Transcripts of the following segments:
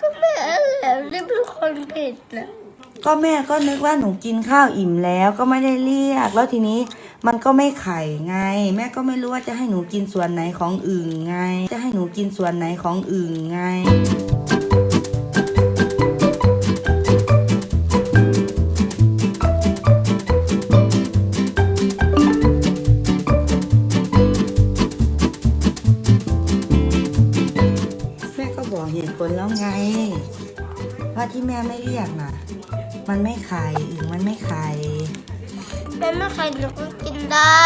ก็แม่แหลมนี่เป็นคนผิดนะก็แม่ก็นึกว่าหนูกินข้าวอิ่มแล้วก็ไม่ได้เรียก แล้วทีนี้มันก็ไม่ไข่ไง แม่ก็ไม่รู้ว่าจะให้หนูกินส่วนไหนของอื่นไง จะให้หนูกินส่วนไหนของอื่นไง บอกเหตุผลแล้วไง ว่าที่แม่ไม่เรียกน่ะ มันไม่ไข่อึ่งมันไม่ไข่แม่ไม่เคยหนูก็กินได้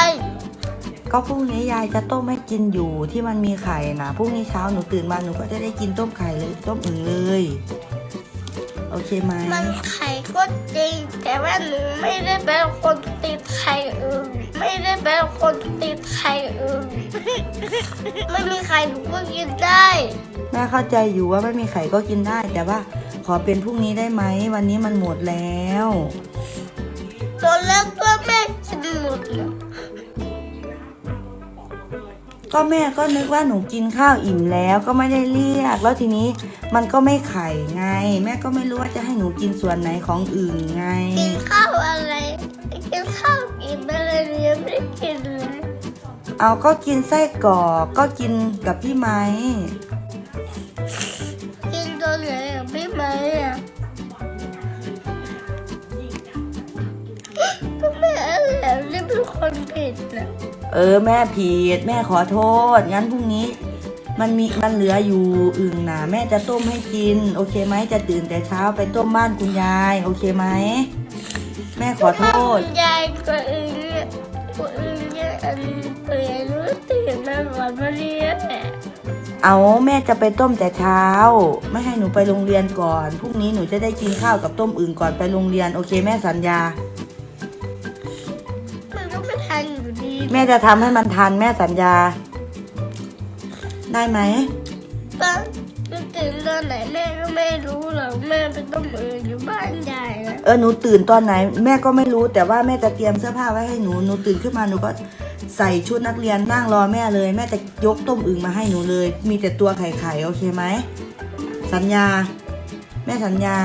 ก็พรุ่งนี้ยายจะต้มให้กินอยู่ที่มันมีไข่นะพรุ่งนี้เช้าหนูตื่นมาหนูก็จะได้กินต้มไข่เลยต้มอึ่งเลย โอเคไหมมันไข่ก็จริงแต่ว่าหนูไม่ได้เป็นคนติดไข่อื่นไม่ได้เป็นคนติดไข่อื่น ไม่มีไข่หนูก็กินได้แม่เข้าใจอยู่ว่าไม่มีไข่ก็กินได้ แต่ว่าขอเป็นพรุ่งนี้ได้ไหม วันนี้มันหมดแล้ว ตอนแรกก็แม่กินหมดเลยก็แม่ก็นึกว่าหนูกินข้าวอิ่มแล้วก็ไม่ได้เรียก แล้วทีนี้มันก็ไม่ไข่ไง แม่ก็ไม่รู้ว่าจะให้หนูกินส่วนไหนของอึ่งไง กินข้าวอะไร กินข้าวกินอะไรเนี่ยไม่ได้กินเลย เอาก็กินไส้กรอกก็กินกับพี่ไม้กินตัวไหนอะพี่ไหมอะก็แม่แหละที่เป็นคนผิดนะเออแม่ผิดแม่ขอโทษ งั้นพรุ่งนี้ มันมีมันเหลืออยู่อึ่งนะแม่จะต้มให้กิน โอเคไหมจะตื่นแต่เช้าไปต้มบ้านคุณยาย โอเคไหมแม่ขอโทษยายก็อื่นเนี่ยคนอื่นเนี่ย อันเปลี่ยนรู้ตื่นมาก่อนมาเรียนแหละเอาแม่จะไปต้มแต่เช้า ไม่ให้หนูไปโรงเรียนก่อนพรุ่งนี้หนูจะได้กินข้าวกับต้มอึ่งก่อนไปโรงเรียนโอเคแม่สัญญา มันก็ไม่ทันอยู่ดีแม่จะทำให้มันทันแม่สัญญา ได้ไหม ป้าจะตื่นตอนไหนแม่ก็ไม่รู้หรอกแม่ไปต้มอื่นอยู่บ้านยายนะ เออหนูตื่นตอนไหน แม่ก็ไม่รู้แต่ว่าแม่จะเตรียมเสื้อผ้าไว้ให้หนูหนูตื่นขึ้นมาหนูก็ ใส่ชุดนักเรียนนั่งรอแม่เลย แม่จะยกต้มอึ่งมาให้หนูเลย มีแต่ตัวไข่ไข่โอเคไหม สัญญา แม่สัญญา